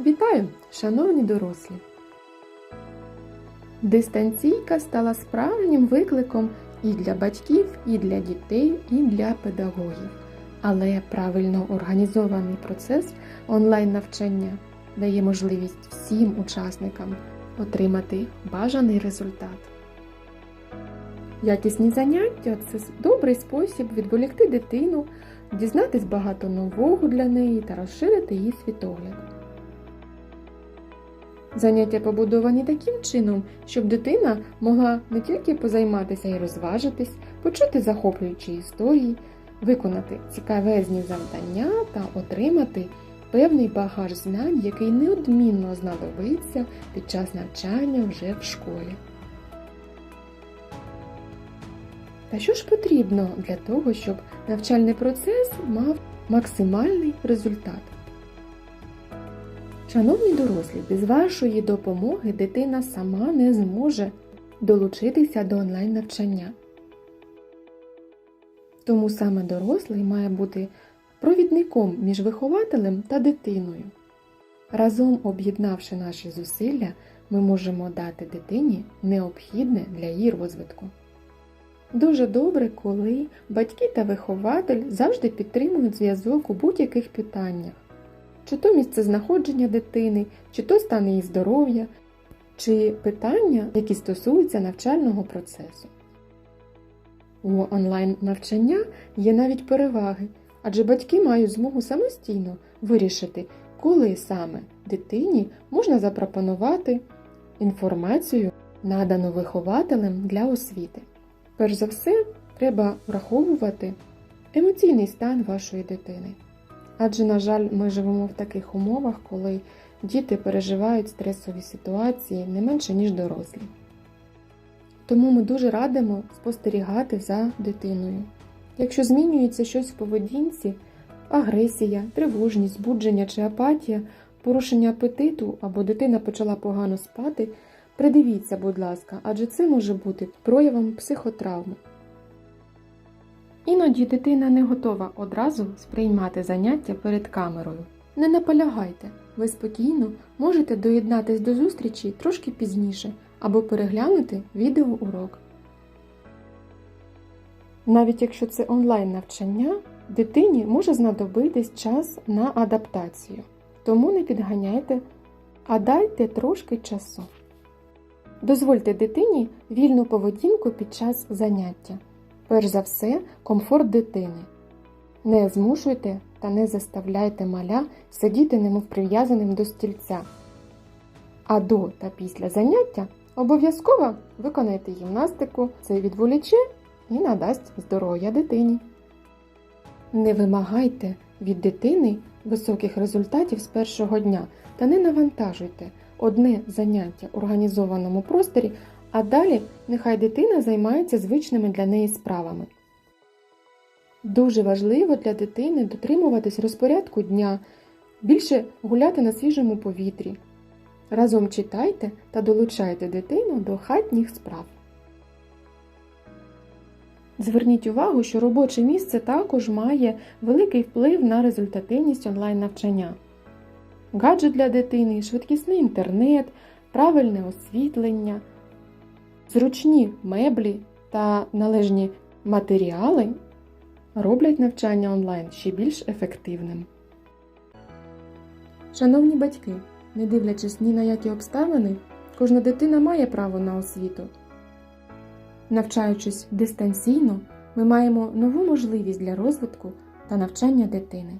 Вітаю, шановні дорослі! Дистанційка стала справжнім викликом і для батьків, і для дітей, і для педагогів. Але правильно організований процес онлайн-навчання дає можливість всім учасникам отримати бажаний результат. Якісні заняття це добрий спосіб відволікти дитину, дізнатись багато нового для неї та розширити її світогляд. Заняття побудовані таким чином, щоб дитина могла не тільки позайматися і розважитись, почути захоплюючі історії, виконати цікавезні завдання та отримати певний багаж знань, який неодмінно знадобиться під час навчання вже в школі. Та що ж потрібно для того, щоб навчальний процес мав максимальний результат? Шановні дорослі, без вашої допомоги дитина сама не зможе долучитися до онлайн-навчання. Тому саме дорослий має бути провідником між вихователем та дитиною. Разом об'єднавши наші зусилля, ми можемо дати дитині необхідне для її розвитку. Дуже добре, коли батьки та вихователь завжди підтримують зв'язок у будь-яких питаннях чи то місце знаходження дитини, чи то стан її здоров'я, чи питання, які стосуються навчального процесу. У онлайн-навчання є навіть переваги, адже батьки мають змогу самостійно вирішити, коли саме дитині можна запропонувати інформацію, надану вихователем для освіти. Перш за все, треба враховувати емоційний стан вашої дитини. Адже, на жаль, ми живемо в таких умовах, коли діти переживають стресові ситуації не менше, ніж дорослі. Тому ми дуже радимо спостерігати за дитиною. Якщо змінюється щось в поведінці, агресія, тривожність, збудження чи апатія, порушення апетиту або дитина почала погано спати, придивіться, будь ласка, адже це може бути проявом психотравми. Іноді дитина не готова одразу сприймати заняття перед камерою. Не наполягайте, ви спокійно можете доєднатись до зустрічі трошки пізніше або переглянути відеоурок. Навіть якщо це онлайн навчання, дитині може знадобитись час на адаптацію. Тому не підганяйте, а дайте трошки часу. Дозвольте дитині вільну поведінку під час заняття. Перш за все, комфорт дитини. Не змушуйте та не заставляйте маля сидіти немов прив'язаним до стільця. А до та після заняття обов'язково виконайте гімнастику, це відволіче і надасть здоров'я дитині. Не вимагайте від дитини високих результатів з першого дня та не навантажуйте одне заняття в організованому просторі а далі нехай дитина займається звичними для неї справами. Дуже важливо для дитини дотримуватись розпорядку дня, більше гуляти на свіжому повітрі. Разом читайте та долучайте дитину до хатніх справ. Зверніть увагу, що робоче місце також має великий вплив на результативність онлайн-навчання. Гаджет для дитини, швидкісний інтернет, правильне освітлення. Зручні меблі та належні матеріали роблять навчання онлайн ще більш ефективним. Шановні батьки, не дивлячись ні на які обставини, кожна дитина має право на освіту. Навчаючись дистанційно, ми маємо нову можливість для розвитку та навчання дитини.